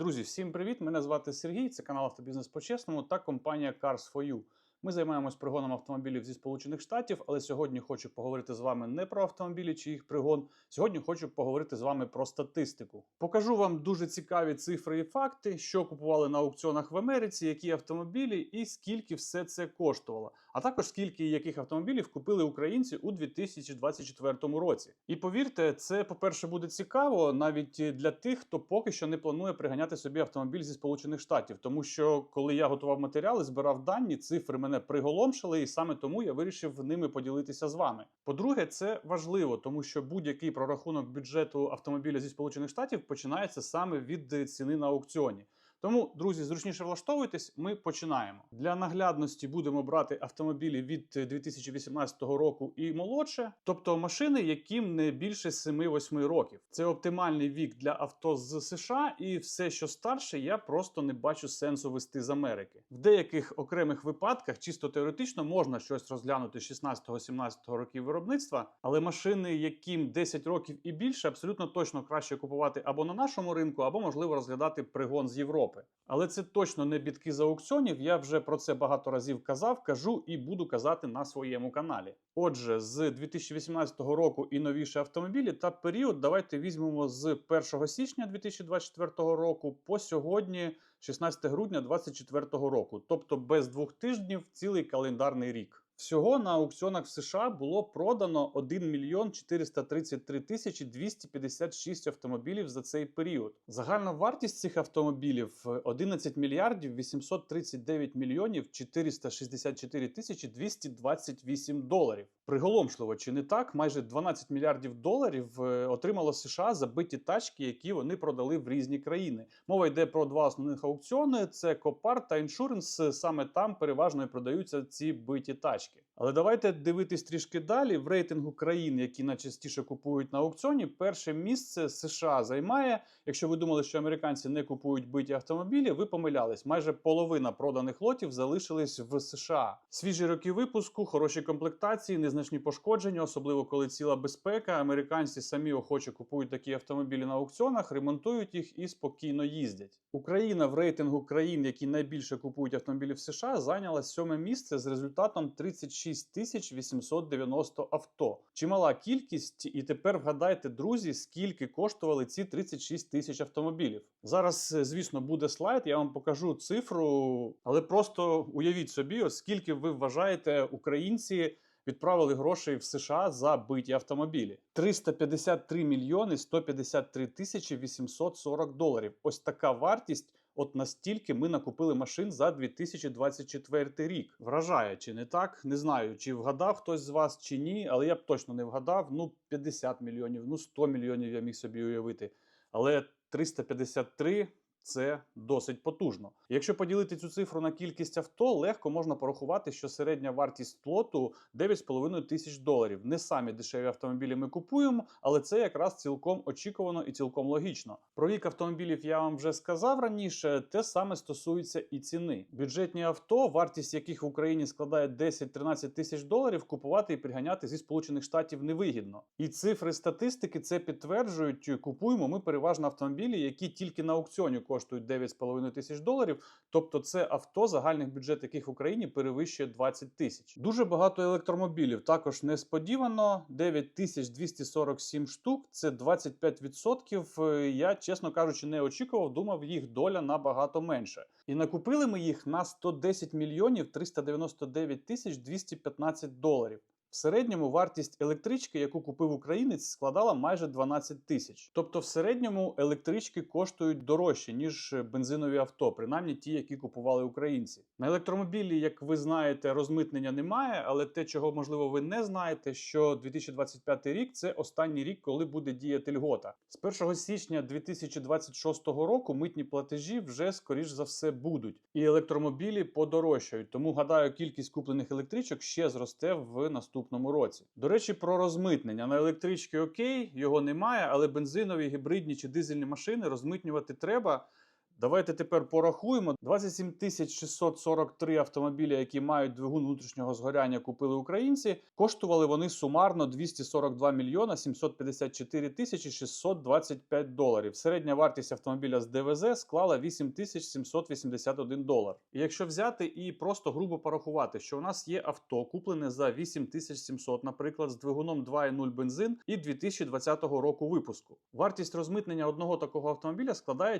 Друзі, всім привіт! Мене звати Сергій. Це канал Автобізнес по-чесному та компанія Cars for You. Ми займаємось пригоном автомобілів зі Сполучених Штатів, але сьогодні хочу поговорити з вами не про автомобілі чи їх пригон. Сьогодні хочу поговорити з вами про статистику. Покажу вам дуже цікаві цифри і факти, що купували на аукціонах в Америці, які автомобілі і скільки все це коштувало. А також скільки і яких автомобілів купили українці у 2024 році. І повірте, це, по-перше, буде цікаво навіть для тих, хто поки що не планує приганяти собі автомобіль зі Сполучених Штатів, тому що коли я готував матеріали, збирав дані, цифри мене приголомшили, і саме тому я вирішив ними поділитися з вами. По-друге, це важливо, тому що будь-який прорахунок бюджету автомобіля зі Сполучених Штатів починається саме від ціни на аукціоні. Тому, друзі, зручніше влаштовуйтесь. Ми починаємо. Для наглядності будемо брати автомобілі від 2018 року і молодше, тобто машини, яким не більше 7-8 років. Це оптимальний вік для авто з США, і все, що старше, я просто не бачу сенсу вести з Америки. В деяких окремих випадках, чисто теоретично, можна щось розглянути 16-17 років виробництва, але машини, яким 10 років і більше, абсолютно точно краще купувати або на нашому ринку, або можливо розглядати пригон з Європи. Але це точно не бітки з аукціонів. Я вже про це багато разів казав, кажу і буду казати на своєму каналі. Отже, з 2018 року і новіші автомобілі та період давайте візьмемо з 1 січня 2024 року по сьогодні, 16 грудня 2024 року, тобто без двох тижнів цілий календарний рік. Всього на аукціонах в США було продано 1 мільйон 433 тисячі 256 автомобілів за цей період. Загальна вартість цих автомобілів 11 мільярдів 839 мільйонів 464 тисячі 228 доларів. Приголомшливо чи не так? Майже 12 мільярдів доларів е, отримало США за биті тачки, які вони продали в різні країни. Мова йде про два основних аукціони: це Копар та Іншуренс. Саме там переважно і продаються ці биті тачки. Acho que Але давайте дивитись трішки далі. В рейтингу країн, які найчастіше купують на аукціоні, перше місце США займає. Якщо ви думали, що американці не купують биті автомобілі, ви помилялись. Майже половина проданих лотів залишились в США. Свіжі роки випуску, хороші комплектації, незначні пошкодження, особливо коли ціла безпека. Американці самі охоче купують такі автомобілі на аукціонах, ремонтують їх і спокійно їздять. Україна в рейтингу країн, які найбільше купують автомобілі в США, зайняла сьоме місце з результатом 36 тисяч 890 авто. Чимала кількість, і тепер вгадайте, друзі, скільки коштували ці 36 тисяч автомобілів. Зараз, е, звісно, буде слайд. Я вам покажу цифру, але просто уявіть собі, ось скільки ви вважаєте українці. Відправили грошей в США за биті автомобілі 353 мільйони 153 тисячі 840 доларів. Ось така вартість. От настільки ми накупили машин за 2024 рік. Вражає чи не так? Не знаю, чи вгадав хтось з вас чи ні, але я б точно не вгадав. Ну 50 мільйонів, ну 100 мільйонів я міг собі уявити. Але 353 це досить потужно. Якщо поділити цю цифру на кількість авто, легко можна порахувати, що середня вартість лоту 9,5 тисяч доларів. Не самі дешеві автомобілі ми купуємо, але це якраз цілком очікувано і цілком логічно. Про вік автомобілів я вам вже сказав раніше. Те саме стосується і ціни. Бюджетні авто, вартість яких в Україні складає 10-13 тисяч доларів, купувати і приганяти зі Сполучених Штатів невигідно. І цифри статистики це підтверджують. Купуємо ми переважно автомобілі, які тільки на аукціоні коштують 9,5 тисяч доларів. Тобто, це авто, загальний бюджет яких в Україні перевищує 20 тисяч. Дуже багато електромобілів. Також несподівано 9247 штук. Це 25%. Е, Я, чесно кажучи, не очікував. Думав, їх доля набагато менше. І накупили ми їх на 110 мільйонів 399 тисяч 215 доларів. В середньому вартість електрички, яку купив українець, складала майже 12 тисяч. Тобто, в середньому електрички коштують дорожче ніж бензинові авто, принаймні ті, які купували українці. На електромобілі, як ви знаєте, розмитнення немає, але те, чого можливо ви не знаєте, що 2025 рік це останній рік, коли буде діяти льгота. З 1 січня 2026 року митні платежі вже скоріш за все будуть, і електромобілі подорожчають. Тому гадаю, кількість куплених електричок ще зросте в наступному наступному році. До речі, про розмитнення на електрички окей, його немає, але бензинові, гібридні чи дизельні машини розмитнювати треба. Давайте тепер порахуємо. 27 тисяч 643 автомобілі, які мають двигун внутрішнього згоряння, купили українці. Коштували вони сумарно 242 мільйона 754 тисячі 625 доларів. Середня вартість автомобіля з ДВЗ склала 8 тисяч 781 долар. І якщо взяти і просто грубо порахувати, що у нас є авто, куплене за 8700, наприклад, з двигуном 2.0 бензин і 2020 року випуску. Вартість розмитнення одного такого автомобіля складає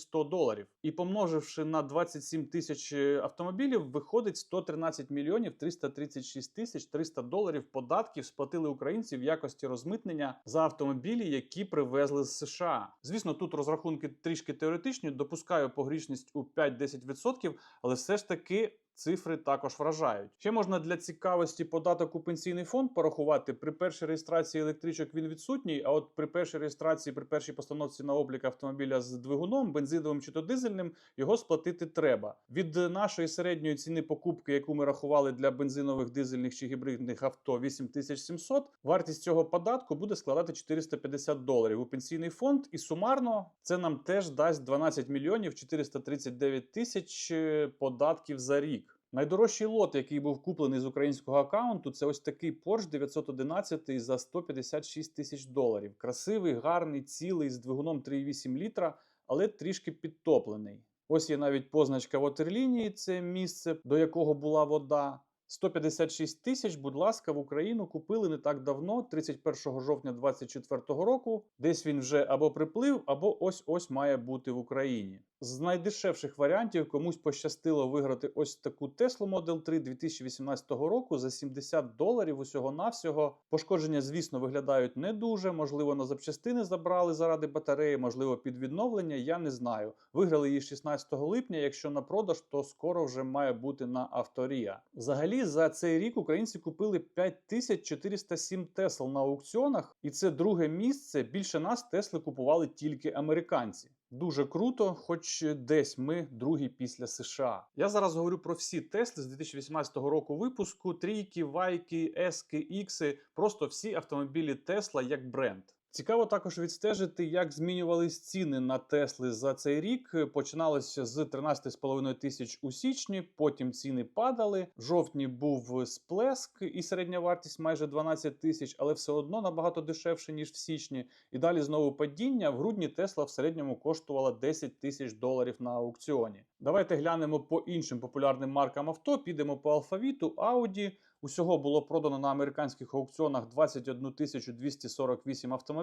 4100 доларів. І помноживши на 27 тисяч е, автомобілів, виходить 113 мільйонів 336 тисяч 300 доларів податків сплатили українці в якості розмитнення за автомобілі, які привезли з США. Звісно, тут розрахунки трішки теоретичні, допускаю погрішність у 5-10%, але все ж таки. Цифри також вражають. Ще можна для цікавості податок у пенсійний фонд порахувати. При першій реєстрації електричок він відсутній. А от при першій реєстрації, при першій постановці на облік автомобіля з двигуном, бензиновим чи то дизельним, його сплатити треба. Від нашої середньої ціни покупки, яку ми рахували для бензинових, дизельних чи гібридних авто 8700, вартість цього податку буде складати 450 доларів у пенсійний фонд. І сумарно це нам теж дасть 12 мільйонів 439 тисяч е, податків за рік. Найдорожчий лот, який був куплений з українського аккаунту, це ось такий Porsche 911 за 156 тисяч доларів. Красивий, гарний, цілий з двигуном 3,8 літра, але трішки підтоплений. Ось є навіть позначка ватерлінії, це місце, до якого була вода. 156 тисяч, будь ласка, в Україну купили не так давно, 31 жовтня 2024 року. Десь він вже або приплив, або ось ось має бути в Україні. З найдешевших варіантів комусь пощастило виграти ось таку Tesla Model 3 2018 року за 70 доларів усього навсього. Пошкодження, звісно, виглядають не дуже. Можливо, на запчастини забрали заради батареї, можливо, під відновлення. Я не знаю. Виграли її 16 липня. Якщо на продаж, то скоро вже має бути на авторія. Взагалі, за цей рік українці купили 5407 Тесл на аукціонах, і це друге місце. Більше нас Тесли купували тільки американці. Дуже круто, хоч десь ми другі після США. Я зараз говорю про всі Тесли з 2018 року випуску: трійки, вайки, ески, ікси, просто всі автомобілі Тесла як бренд. Цікаво також відстежити, як змінювались ціни на Тесли за цей рік. Починалося з 13,5 тисяч у січні, потім ціни падали. В жовтні був сплеск і середня вартість майже 12 тисяч, але все одно набагато дешевше ніж в січні. І далі знову падіння. В грудні Тесла в середньому коштувала 10 тисяч доларів на аукціоні. Давайте глянемо по іншим популярним маркам авто. Підемо по алфавіту. Audi. Усього було продано на американських аукціонах 21 тисячу 248 автомобілів.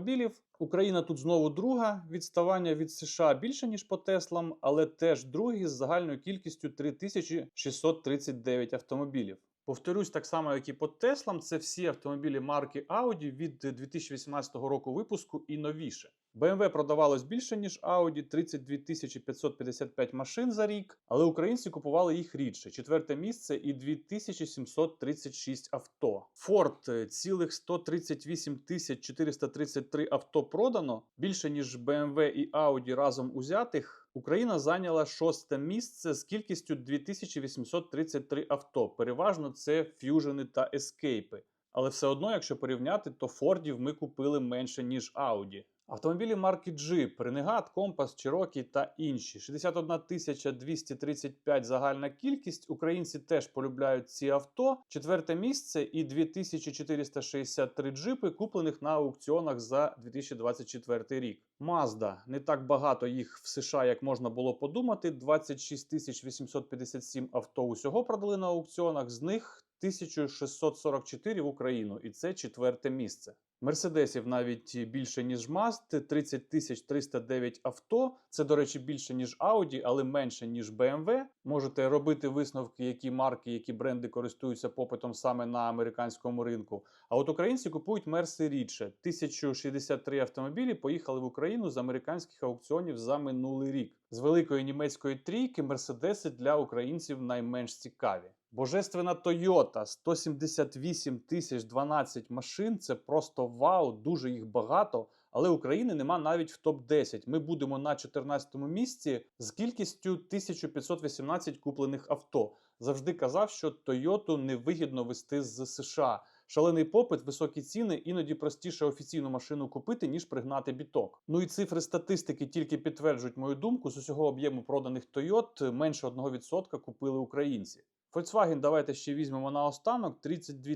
Україна тут знову друга. Відставання від США більше ніж по Теслам, але теж другі з загальною кількістю 3639 автомобілів. Повторюсь, так само, як і по Теслам, це всі автомобілі марки Audi від 2018 року випуску і новіше. BMW продавалось більше, ніж Audi, 32 555 машин за рік, але українці купували їх рідше. Четверте місце і 2736 авто. Ford е, цілих 138 433 авто продано, більше, ніж BMW і Audi разом узятих. Україна зайняла шосте місце з кількістю 2833 авто. Переважно це ф'южени та ескейпи. Але все одно, якщо порівняти, то Фордів ми купили менше, ніж Audi. Автомобілі марки Jeep, Renegade, Compass, Cherokee та інші. 61 235 загальна кількість. Українці теж полюбляють ці авто. Четверте місце і 2463 джипи, куплених на аукціонах за 2024 рік. Mazda. Не так багато їх в США, як можна було подумати. 26 857 авто усього продали на аукціонах. З них 1644 в Україну, і це четверте місце. Мерседесів навіть більше ніж Mazda, 30 тисяч 309 авто. Це, до речі, більше ніж Audi, але менше ніж BMW. Можете робити висновки, які марки, які бренди користуються попитом саме на американському ринку. А от українці купують мерси рідше. 1063 автомобілі поїхали в Україну з американських аукціонів за минулий рік. З великої німецької трійки мерседеси для українців найменш цікаві. Божественна Toyota 178 тисяч 12 машин. Це просто вау, дуже їх багато. Але України нема навіть в топ 10 Ми будемо на 14-му місці з кількістю 1518 куплених авто. Завжди казав, що Toyota невигідно вести з США. Шалений попит, високі ціни, іноді простіше офіційну машину купити, ніж пригнати біток. Ну і цифри статистики тільки підтверджують мою думку. З усього об'єму проданих Toyot менше 1% купили українці. Volkswagen давайте ще візьмемо на останок. 32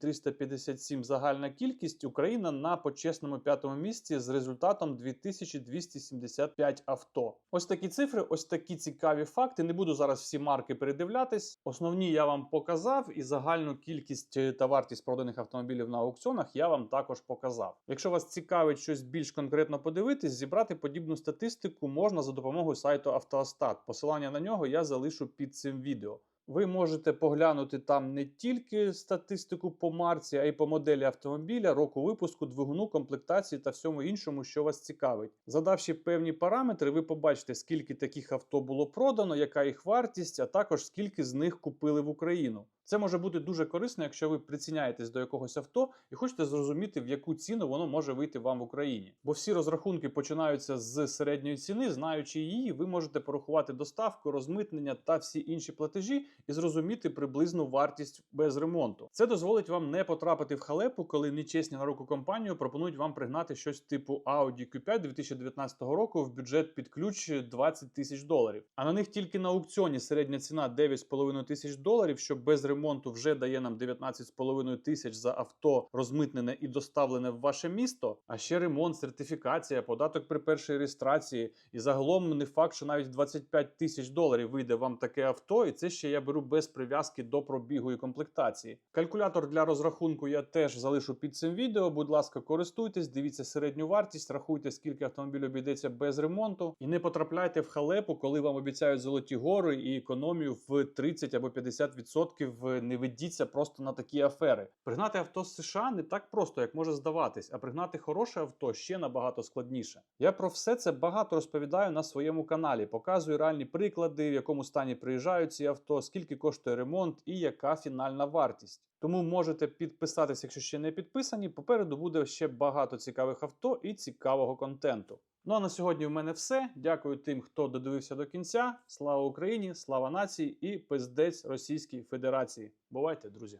357 загальна кількість. Україна на почесному п'ятому місці з результатом 2275 авто. Ось такі цифри, ось такі цікаві факти. Не буду зараз всі марки передивлятись. Основні я вам показав, і загальну кількість е, та вартість проданих автомобілів на аукціонах я вам також показав. Якщо вас цікавить щось більш конкретно подивитись, зібрати подібну статистику можна за допомогою сайту Автоастат. Посилання на нього я залишу під цим відео. Ви можете поглянути там не тільки статистику по марці, а й по моделі автомобіля, року випуску, двигуну, комплектації та всьому іншому, що вас цікавить. Задавши певні параметри, ви побачите, скільки таких авто було продано, яка їх вартість, а також скільки з них купили в Україну. Це може бути дуже корисно, якщо ви приціняєтесь до якогось авто і хочете зрозуміти, в яку ціну воно може вийти вам в Україні. Бо всі розрахунки починаються з середньої ціни. Знаючи її, ви можете порахувати доставку, розмитнення та всі інші платежі і зрозуміти приблизну вартість без ремонту. Це дозволить вам не потрапити в халепу, коли нечесні на руку компанію пропонують вам пригнати щось типу Audi Q5 2019 року в бюджет під ключ 20 тисяч доларів. А на них тільки на аукціоні середня ціна 9,5 тисяч доларів, що без ремонту вже дає нам 19,5 тисяч за авто розмитнене і доставлене в ваше місто. А ще ремонт, сертифікація, податок при першій реєстрації. І загалом не факт, що навіть 25 тисяч доларів вийде вам таке авто, і це ще я беру без прив'язки до пробігу і комплектації. Калькулятор для розрахунку я теж залишу під цим відео. Будь ласка, користуйтесь, дивіться середню вартість, рахуйте, скільки автомобіль обійдеться без ремонту, і не потрапляйте в халепу, коли вам обіцяють золоті гори і економію в 30 або 50%. Не ведіться просто на такі афери. Пригнати авто з США не так просто, як може здаватись, а пригнати хороше авто ще набагато складніше. Я про все це багато розповідаю на своєму каналі, показую реальні приклади, в якому стані приїжджають ці авто, скільки коштує ремонт і яка фінальна вартість. Тому можете підписатися, якщо ще не підписані. Попереду буде ще багато цікавих авто і цікавого контенту. Ну а на сьогодні в мене все. Дякую тим, хто додивився до кінця. Слава Україні, слава нації і пиздець Російській Федерації. Бувайте, друзі!